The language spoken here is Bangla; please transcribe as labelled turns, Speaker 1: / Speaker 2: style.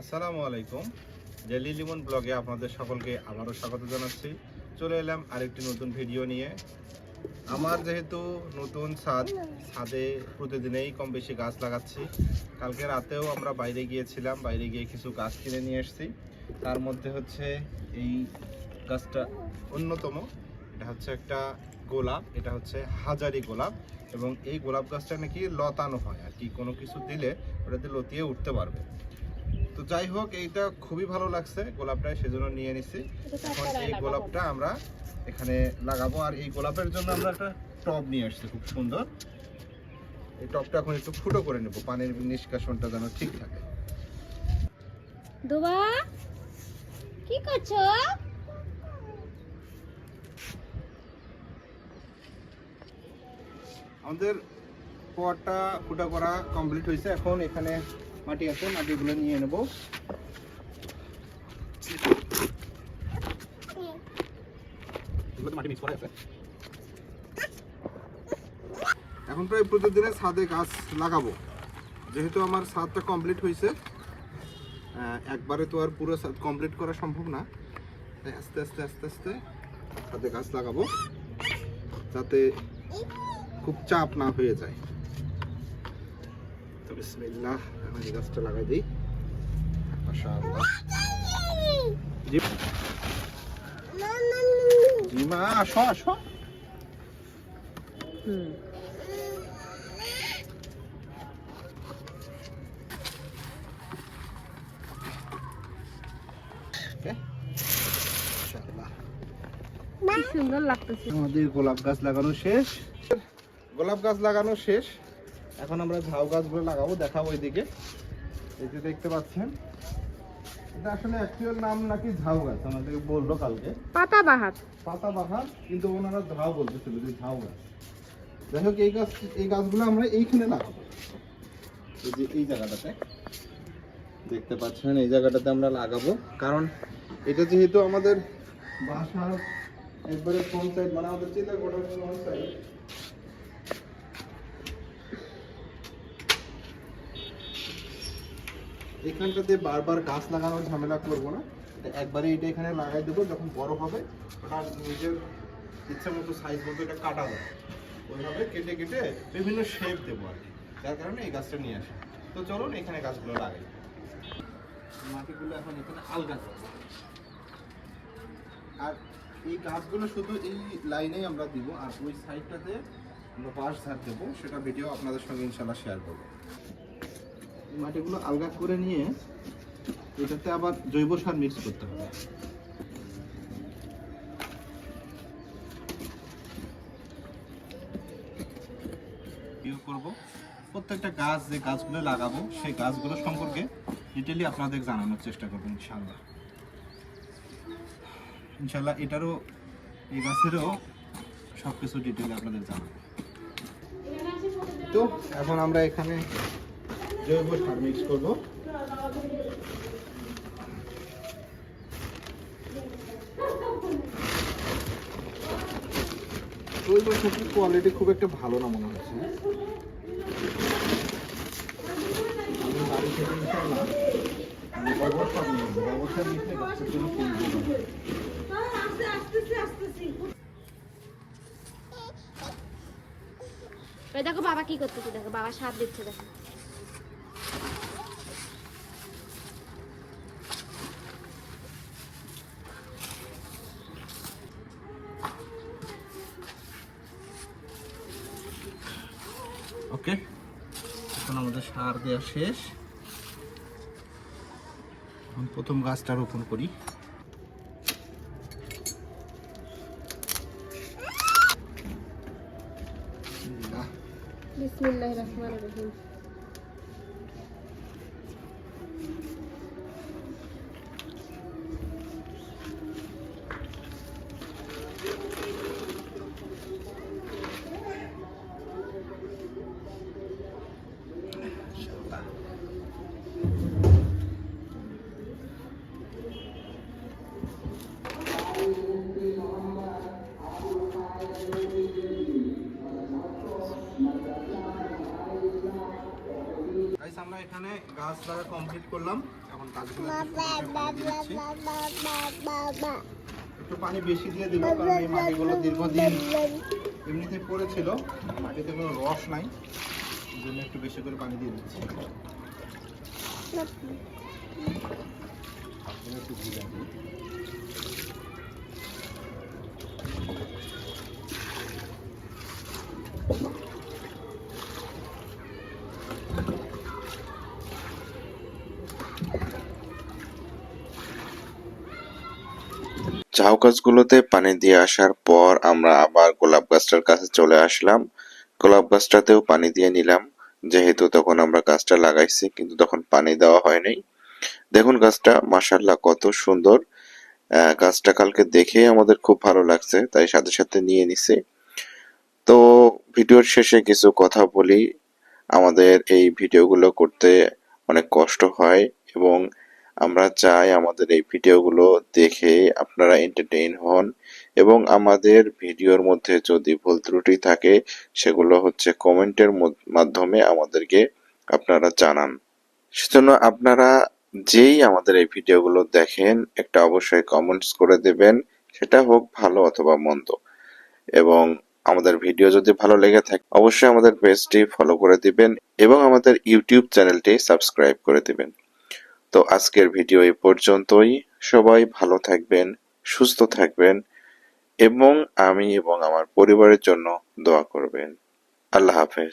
Speaker 1: আসসালামু আলাইকুম। ডেলি লিমন ব্লগে আপনাদের সকলকে আবারও স্বাগত জানাচ্ছি। চলে এলাম আরেকটি নতুন ভিডিও নিয়ে। আমার যেহেতু নতুন ছাদ, ছাদে প্রতিদিনেই কম বেশি গাছ লাগাচ্ছি। কালকে রাতেও আমরা বাইরে গিয়েছিলাম, বাইরে গিয়ে কিছু গাছ কিনে নিয়ে এসেছি। তার মধ্যে হচ্ছে এই গাছটা অন্যতম। এটা হচ্ছে একটা গোলাপ, এটা হচ্ছে হাজারি গোলাপ এবং এই গোলাপ গাছটা নাকি লতানো হয় আর কি। কোনো কিছু দিলে ওটাতে লতিয়ে উঠতে পারবে। তো যাই হোক এইটা খুবই ভালো লাগছে গোলাপটা সেজন্য নিয়ে নিছি। এখন এই গোলাপটা আমরা এখানে লাগাবো আর এই গোলাপের জন্য আমরা একটা টব নিয়ে আসছি খুব সুন্দর। এই টবটা এখন একটু ফুটো করে নেব পানির নিষ্কাশনটা যেন ঠিক থাকে।
Speaker 2: দোবা কি করছ?
Speaker 1: আমাদের পটটা ফুটা করা কমপ্লিট হয়েছে এখন এখানে মাটি আছে মাটিগুলো নিয়ে নেব। এখন প্রায় প্রতিদিনে ছাদে গাছ লাগাবো। যেহেতু আমার ছাদটা কমপ্লিট হয়েছে একবারে তো আর পুরো ছাদ কমপ্লিট করা সম্ভব না। তাই আস্তে আস্তে আস্তে আস্তে ছাদে গাছ লাগাবো যাতে খুব চাপ না হয়ে যায়। বিসমিল্লাহ আমি গাছটা লাগাই দিই। মা আসো আসো
Speaker 2: হুম সুন্দর লাগতেছে।
Speaker 1: আমাদের গোলাপ গাছ লাগানো শেষ। গোলাপ গাছ লাগানো শেষ। এখন আমরা ঝাউ গাছগুলো লাগাবো দেখাবো এদিকে এই যে দেখতে পাচ্ছেন এটা আসলে অ্যাকচুয়াল নাম নাকি ঝাউ গাছ আমাদেরকে বলল কালকে। কিন্তু ওনারা ঝাউ বলতেছিল যে ঝাউ গাছ। যাই হোক এই গাছ এই গাছগুলো আমরা এইখানে লাগাবো। এই যে এই জায়গাটাতে দেখতে পাচ্ছেন এই জায়গাটাতে আমরা লাগাবো। কারণ এটা যেহেতু আমাদের বাসার একবারে ফ্রন্ট সাইড মানে আমাদের চিন্তা ফ্রন্ট সাইড এখানটাতে বারবার গাছ লাগানোর ঝামেলা করব না। একবারে এটা এখানে লাগাই দেবো, যখন বড় হবে, ওটা নিজের ইচ্ছা মতো সাইজ মতো এটা কাটা যাবে ওইভাবে কেটে কেটে বিভিন্ন শেপ দেবো আর কি। যার কারণে এই গাছটা নিয়ে আসি। তো চলুন, এখানে গাছগুলো লাগাই। মাটিগুলো এখন এখানে আলগা আর এই গাছগুলো শুধু এই লাইনেই আমরা দিব, আর ওই সাইডটাতে আমরা বাঁশ ঝাড় দেবো, সেটা ভিডিও আপনাদের সঙ্গে ইনশাল্লাহ শেয়ার করব। মাটিগুলো আলগা করে নিয়ে এটাতে আবার জৈব সার মিক্স করতে হবে। করব। প্রত্যেকটা গাছ যে গাছগুলো লাগাবো সেই গাছগুলো সম্পর্কে ডিটেলি আপনাদের জানানোর চেষ্টা করব ইনশাল্লাহ ইনশাল্লাহ এটারও এই গাছেরও সব কিছু ডিটেলে আপনাদের জানাব। তো এখন আমরা এখানে জৈব সার মিক্স করব জৈব সারের কোয়ালিটি খুব একটা ভালো না মনে হচ্ছে আমি বাড়ি থেকে ইনশাল্লাহ গোবর সার নিয়ে যাব। গোবর সার মিশিয়ে গাছের জন্য ফুল
Speaker 2: দেখো বাবা কি করতেছে দেখো বাবা সাপ দিচ্ছে দেখো
Speaker 1: ওকে? এখন আমাদের সার দেওয়া শেষ। এখন প্রথম গাছটা রোপণ করি।
Speaker 2: বিসমিল্লাহির রহমানির রহিম।
Speaker 1: গাছ লাগা কমপ্লিট করলাম। এখন কাজগুলো একটু পানি বেশি দিয়ে দিব কারণ এই মাটিগুলো দীর্ঘদিন এমনিতে পড়েছিল। মাটিতে কোনো রস নাই জন্য একটু বেশি করে পানি দিয়ে দিচ্ছি। একটু ঘি লাগবে।
Speaker 3: ঝাউ গাছগুলোতে পানি দিয়ে আসার পর আমরা আবার গোলাপ গাছটার কাছে চলে আসলাম। গোলাপ গাছটাতেও পানি দিয়ে নিলাম। যেহেতু তখন আমরা গাছটা লাগাইছি, কিন্তু তখন পানি দেওয়া হয়নি। দেখুন গাছটা মাসাল্লাহ কত সুন্দর। গাছটা কালকে দেখে আমাদের খুব ভালো লাগছে, তাই সাথে সাথে নিয়ে নিছি। তো ভিডিওর শেষে কিছু কথা বলি। আমাদের এই ভিডিওগুলো করতে অনেক কষ্ট হয় এবং আমরা চাই আমাদের এই ভিডিওগুলো দেখে আপনারা এন্টারটেইন হন এবং আমাদের ভিডিওর মধ্যে যদি ভুল ত্রুটি থাকে, সেগুলো হচ্ছে কমেন্টের মধ্য- মাধ্যমে আমাদেরকে আপনারা জানান। সেজন্য আপনারা যেই আমাদের এই ভিডিওগুলো দেখেন, একটা অবশ্যই কমেন্টস করে দেবেন, সেটা হোক ভালো অথবা মন্দ। এবং আমাদের ভিডিও যদি ভালো লেগে থাকে, অবশ্যই আমাদের পেজটি ফলো করে দিবেন এবং আমাদের ইউটিউব চ্যানেলটি সাবস্ক্রাইব করে দিবেন। তো আজকের ভিডিও এই পর্যন্তই। সবাই ভালো থাকবেন, সুস্থ থাকবেন এবং আমি এবং আমার পরিবারের জন্য দোয়া করবেন। আল্লাহ হাফেজ।